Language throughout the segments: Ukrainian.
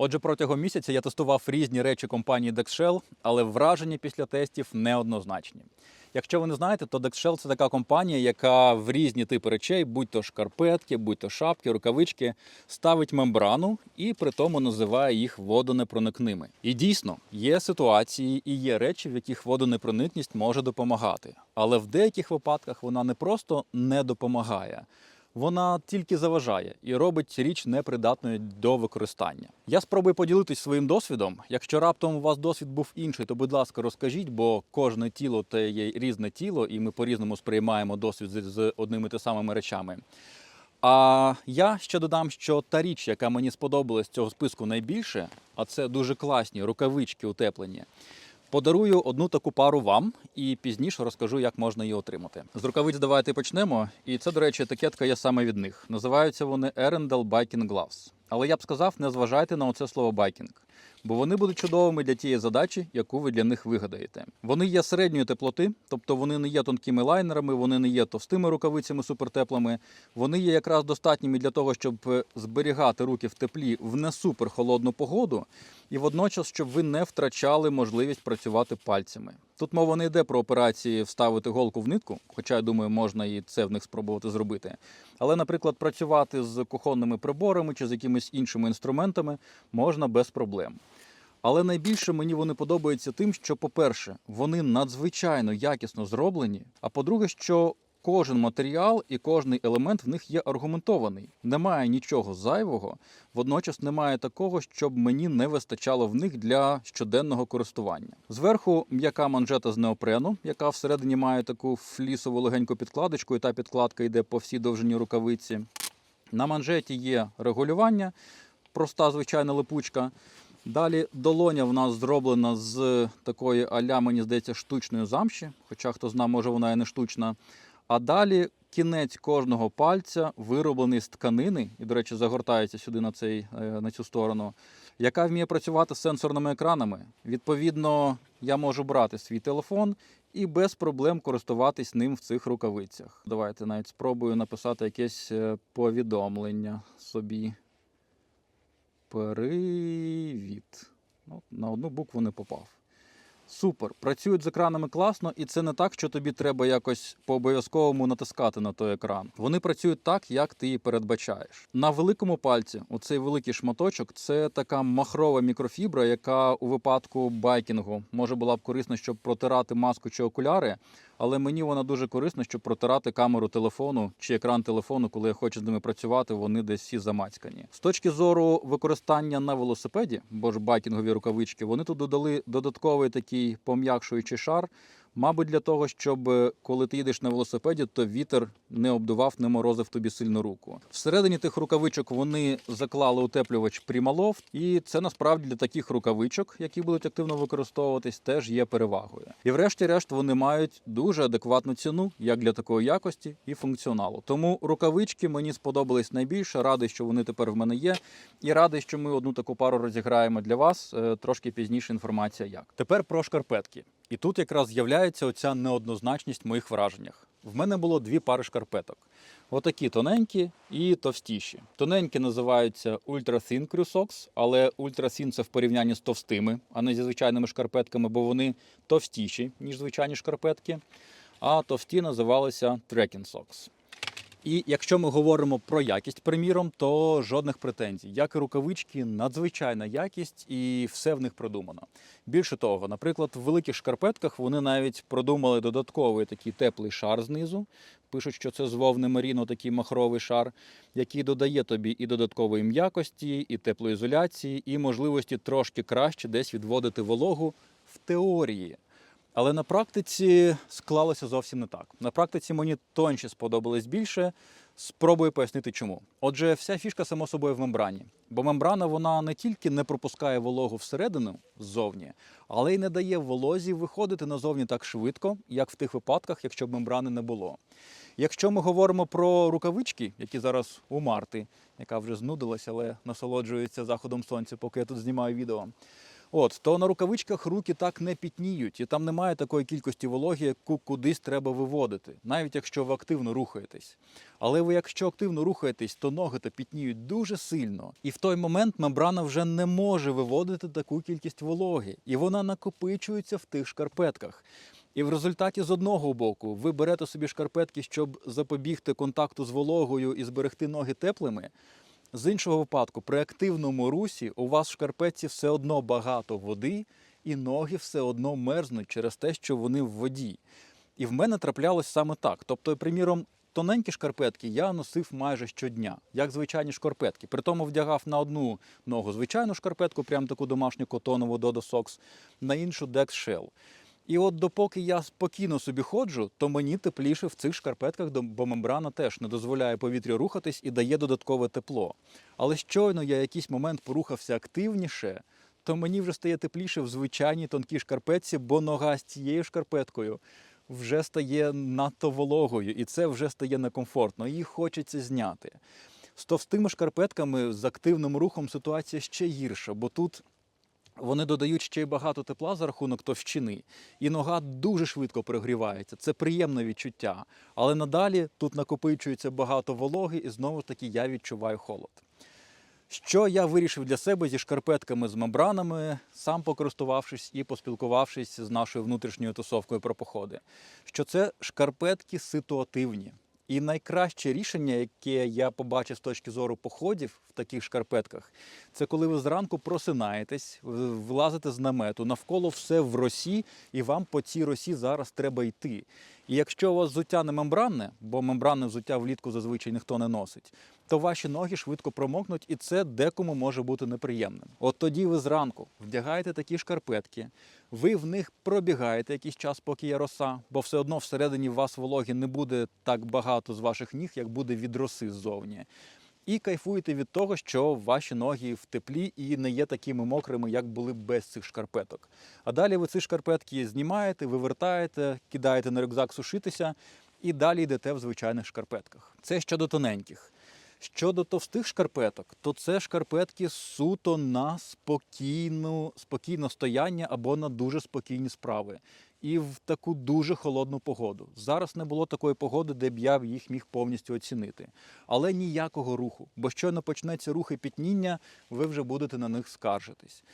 Отже, протягом місяця я тестував різні речі компанії Dexshell, але враження після тестів неоднозначні. Якщо ви не знаєте, то Dexshell – це така компанія, яка в різні типи речей, будь то шкарпетки, будь то шапки, рукавички, ставить мембрану і при тому називає їх водонепроникними. І дійсно є ситуації і є речі, в яких водонепроникність може допомагати. Але в деяких випадках вона не просто не допомагає, вона тільки заважає і робить річ непридатною до використання. Я спробую поділитись своїм досвідом. Якщо раптом у вас досвід був інший, то будь ласка, розкажіть, бо кожне тіло це є різне тіло, і ми по-різному сприймаємо досвід з- одними те самими речами. А я ще додам, що та річ, яка мені сподобалась з цього списку найбільше, а це дуже класні рукавички утеплені. Подарую одну таку пару вам і пізніше розкажу, як можна її отримати. З рукавиць давайте почнемо. І це, до речі, етикетка є саме від них. Називаються вони Arendelle Biking Gloves. Але я б сказав, не зважайте на оце слово байкінг, бо вони будуть чудовими для тієї задачі, яку ви для них вигадаєте. Вони є середньої теплоти, тобто вони не є тонкими лайнерами, вони не є товстими рукавицями супертеплими. Вони є якраз достатніми для того, щоб е, зберігати руки в теплі в не суперхолодну погоду, і водночас, щоб ви не втрачали можливість працювати пальцями. Тут мова не йде про операції вставити голку в нитку, хоча я думаю, можна і це в них спробувати зробити. Але, наприклад, працювати з кухонними приборами чи з якимись іншими інструментами можна без проблем. Але найбільше мені вони подобаються тим, що, по-перше, вони надзвичайно якісно зроблені. А по-друге, що кожен матеріал і кожний елемент в них є аргументований. Немає нічого зайвого, водночас немає такого, щоб мені не вистачало в них для щоденного користування. Зверху м'яка манжета з неопрену, яка всередині має таку флісову легеньку підкладочку, і та підкладка йде по всій довжині рукавиці. На манжеті є регулювання, проста звичайна липучка. Далі долоня в нас зроблена з такої аля, мені здається, штучної замші, хоча хто знає, може вона і не штучна. А далі кінець кожного пальця вироблений з тканини, і, до речі, загортається сюди на, цей, е, на цю сторону, яка вміє працювати з сенсорними екранами. Відповідно, я можу брати свій телефон і без проблем користуватись ним в цих рукавицях. Давайте навіть спробую написати якесь е, повідомлення собі. Привіт. Ну, на одну букву не попав. Супер. Працюють з екранами класно, і це не так, що тобі треба якось по обов'язковому натискати на той екран. Вони працюють так, як ти її передбачаєш. На великому пальці, оцей великий шматочок, це така махрова мікрофібра, яка у випадку байкінгу може була б корисна, щоб протирати маску чи окуляри. Але мені вона дуже корисна, щоб протирати камеру телефону чи екран телефону, коли я хочу з ними працювати, вони десь всі замацькані. З точки зору використання на велосипеді, бо ж байкінгові рукавички, вони тут додали додатковий такий пом'якшуючий шар. Мабуть, для того, щоб е, коли ти їдеш на велосипеді, то вітер не обдував, не морозив тобі сильно руку. Всередині тих рукавичок вони заклали утеплювач Primaloft, і це насправді для таких рукавичок, які будуть активно використовуватись, теж є перевагою. І врешті-решт вони мають дуже адекватну ціну, як для такої якості і функціоналу. Тому рукавички мені сподобались найбільше. Радий, що вони тепер в мене є, і радий, що ми одну таку пару розіграємо для вас. Е, Трошки пізніше інформація як. Тепер про шкарпетки. І тут якраз з'являється оця неоднозначність в моїх враженнях. В мене було дві пари шкарпеток. Отакі тоненькі і товстіші. Тоненькі називаються Ultra Thin Crew Socks, але Ultra Thin це в порівнянні з товстими, а не зі звичайними шкарпетками, бо вони товстіші, ніж звичайні шкарпетки. А товсті називалися Trekking Socks. І якщо ми говоримо про якість, приміром, то жодних претензій. Як і рукавички, надзвичайна якість, і все в них продумано. Більше того, наприклад, в великих шкарпетках вони навіть продумали додатковий такий теплий шар знизу. Пишуть, що це з вовни Маріно, такий махровий шар, який додає тобі і додаткової м'якості, і теплоізоляції, і можливості трошки краще десь відводити вологу в теорії. Але на практиці склалося зовсім не так. На практиці мені тонші сподобались більше. Спробую пояснити чому. Отже, вся фішка само собою в мембрані. Бо мембрана вона не тільки не пропускає вологу всередину ззовні, але й не дає волозі виходити назовні так швидко, як в тих випадках, якщо б мембрани не було. Якщо ми говоримо про рукавички, які зараз у Марти, яка вже знудилася, але насолоджується заходом сонця, поки я тут знімаю відео. От, то на рукавичках руки так не пітніють, і там немає такої кількості вологи, яку кудись треба виводити, навіть якщо ви активно рухаєтесь. Але ви, якщо активно рухаєтесь, то ноги то пітніють дуже сильно. І в той момент мембрана вже не може виводити таку кількість вологи, і вона накопичується в тих шкарпетках. І в результаті з одного боку ви берете собі шкарпетки, щоб запобігти контакту з вологою і зберегти ноги теплими. З іншого випадку, при активному русі у вас в шкарпетці все одно багато води, і ноги все одно мерзнуть через те, що вони в воді. І в мене траплялось саме так. Тобто, приміром, тоненькі шкарпетки я носив майже щодня, як звичайні шкарпетки. Притому вдягав на одну ногу звичайну шкарпетку, прям таку домашню котонову Dodo Socks, на іншу Dex Shell. І от допоки я спокійно собі ходжу, то мені тепліше в цих шкарпетках, бо мембрана теж не дозволяє повітрю рухатись і дає додаткове тепло. Але щойно я якийсь момент порухався активніше, то мені вже стає тепліше в звичайній тонкій шкарпетці, бо нога з цією шкарпеткою вже стає надто вологою, і це вже стає некомфортно. Її хочеться зняти. З товстими шкарпетками з активним рухом ситуація ще гірша, бо тут вони додають ще й багато тепла за рахунок товщини, і нога дуже швидко прогрівається. Це приємне відчуття. Але надалі тут накопичується багато вологи, і знову ж таки я відчуваю холод. Що я вирішив для себе зі шкарпетками з мембранами, сам покористувавшись і поспілкувавшись з нашою внутрішньою тусовкою про походи, що це шкарпетки ситуативні. І найкраще рішення, яке я побачив з точки зору походів в таких шкарпетках, це коли ви зранку просинаєтесь, влазите з намету, навколо все в росі, і вам по цій росі зараз треба йти. І якщо у вас взуття не мембранне, бо мембранне взуття влітку зазвичай ніхто не носить, то ваші ноги швидко промокнуть, і це декому може бути неприємним. От тоді ви зранку вдягаєте такі шкарпетки, ви в них пробігаєте якийсь час, поки є роса, бо все одно всередині вас вологі не буде так багато з ваших ніг, як буде від роси ззовні. І кайфуєте від того, що ваші ноги в теплі і не є такими мокрими, як були без цих шкарпеток. А далі ви ці шкарпетки знімаєте, вивертаєте, кидаєте на рюкзак сушитися і далі йдете в звичайних шкарпетках. Це щодо тоненьких. Щодо товстих шкарпеток, то це шкарпетки суто на спокійну, спокійне стояння або на дуже спокійні справи. І в таку дуже холодну погоду. Зараз не було такої погоди, де б я їх міг повністю оцінити. Але ніякого руху, бо щойно почнеться рух і пітніння, ви вже будете на них скаржитись.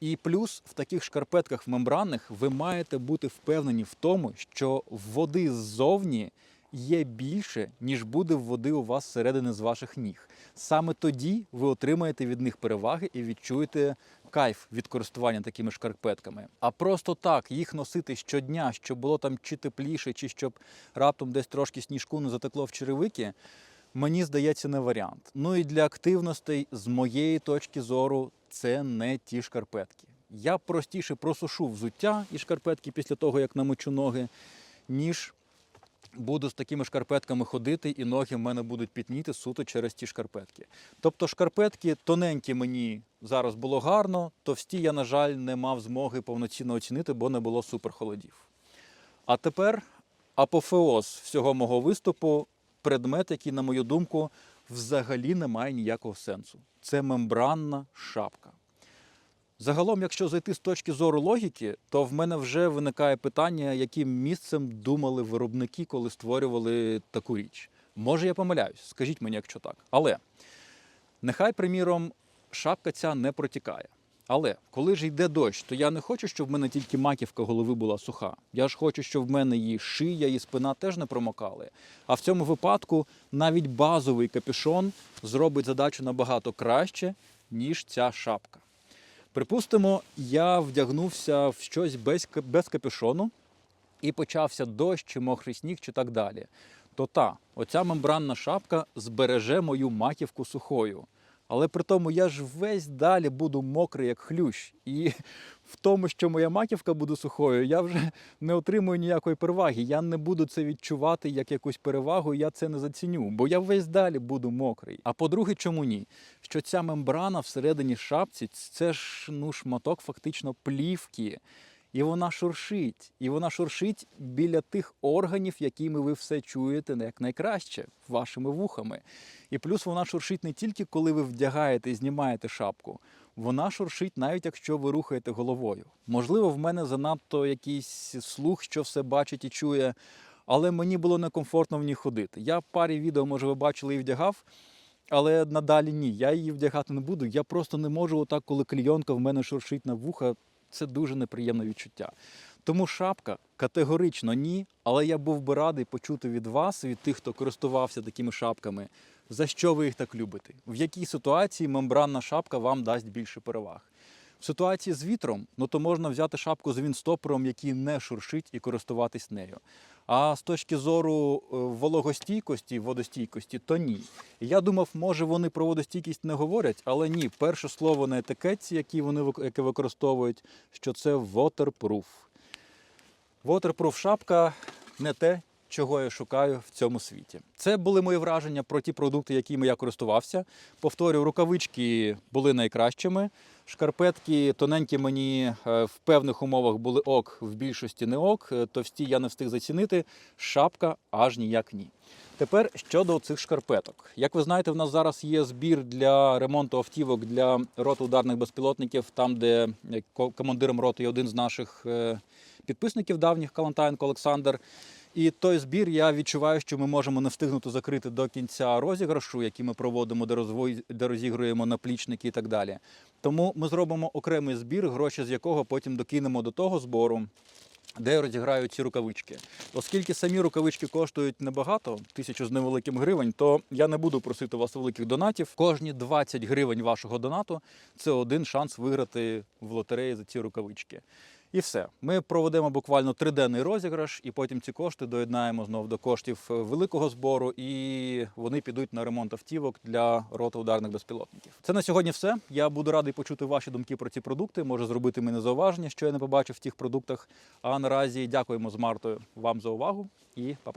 І плюс в таких шкарпетках мембранних ви маєте бути впевнені в тому, що води ззовні є більше, ніж буде води у вас зсередини з ваших ніг. Саме тоді ви отримаєте від них переваги і відчуєте кайф від користування такими шкарпетками. А просто так їх носити щодня, щоб було там чи тепліше, чи щоб раптом десь трошки сніжку не затекло в черевики. Мені здається, не варіант. Ну і для активностей, з моєї точки зору, це не ті шкарпетки. Я простіше просушу взуття і шкарпетки після того, як намочу ноги, ніж буду з такими шкарпетками ходити, і ноги в мене будуть пітніти суто через ті шкарпетки. Тобто шкарпетки тоненькі мені зараз було гарно, товсті я, на жаль, не мав змоги повноцінно оцінити, бо не було суперхолодів. А тепер апофеоз всього мого виступу предмет, який, на мою думку, взагалі не має ніякого сенсу. Це мембранна шапка. Загалом, якщо зайти з точки зору логіки, то в мене вже виникає питання, яким місцем думали виробники, коли створювали таку річ. Може, я помиляюсь, скажіть мені, якщо так. Але нехай, приміром, шапка ця не протікає. Але коли ж йде дощ, то я не хочу, щоб в мене тільки маківка голови була суха. Я ж хочу, щоб в мене і шия, і спина теж не промокали. А в цьому випадку навіть базовий капюшон зробить задачу набагато краще, ніж ця шапка. Припустимо, я вдягнувся в щось без, без капюшону і почався дощ, чи мокрий сніг, чи так далі. То та, оця мембранна шапка збереже мою маківку сухою. Але при тому я ж весь далі буду мокрий, як хлющ. І в тому, що моя маківка буде сухою, я вже не отримую ніякої переваги. Я не буду це відчувати як якусь перевагу, я це не заціню, бо я весь далі буду мокрий. А по-друге, чому ні? Що ця мембрана всередині шапці це ж ну, шматок фактично плівки. І вона шуршить. І вона шуршить біля тих органів, якими ви все чуєте як найкраще вашими вухами. І плюс вона шуршить не тільки коли ви вдягаєте і знімаєте шапку. Вона шуршить навіть якщо ви рухаєте головою. Можливо, в мене занадто якийсь слух, що все бачить і чує, але мені було некомфортно в ній ходити. Я парі відео, може, ви бачили, і вдягав. Але надалі ні, я її вдягати не буду. Я просто не можу отак, коли клійонка в мене шуршить на вуха. Це дуже неприємне відчуття. Тому шапка категорично ні, але я був би радий почути від вас, від тих, хто користувався такими шапками, за що ви їх так любите, в якій ситуації мембранна шапка вам дасть більше переваг. В ситуації з вітром, ну то можна взяти шапку з вінстопером, який не шуршить, і користуватись нею. А з точки зору е, вологостійкості, водостійкості, то ні. Я думав, може вони про водостійкість не говорять, але ні. Перше слово на етикетці, які вони яке використовують, що це waterproof. Waterproof шапка не те, чого я шукаю в цьому світі. Це були мої враження про ті продукти, якими я користувався. Повторюю, рукавички були найкращими. Шкарпетки тоненькі мені е, в певних умовах були ок, в більшості не ок. Е, Товсті я не встиг зацінити. Шапка аж ніяк ні. Тепер щодо цих шкарпеток. Як ви знаєте, в нас зараз є збір для ремонту автівок для роти ударних безпілотників, там, де е, командиром роти є один з наших підписників давніх Калантаєнко Олександр. І той збір я відчуваю, що ми можемо не встигнути закрити до кінця розіграшу, який ми проводимо, де, розвой- де розігруємо наплічники і так далі. Тому ми зробимо окремий збір, гроші з якого потім докинемо до того збору, де я розіграю ці рукавички. Оскільки самі рукавички коштують небагато, тисячу з невеликим гривень, то я не буду просити вас великих донатів. Кожні 20 гривень вашого донату це один шанс виграти в лотереї за ці рукавички. І все. Ми проведемо буквально триденний розіграш, і потім ці кошти доєднаємо знов до коштів е, великого збору, і вони підуть на ремонт автівок для рота ударних безпілотників. Це на сьогодні все. Я буду радий почути ваші думки про ці продукти. Може зробити мене зауваження, що я не побачив в тих продуктах. А наразі дякуємо з Мартою вам за увагу і па-па.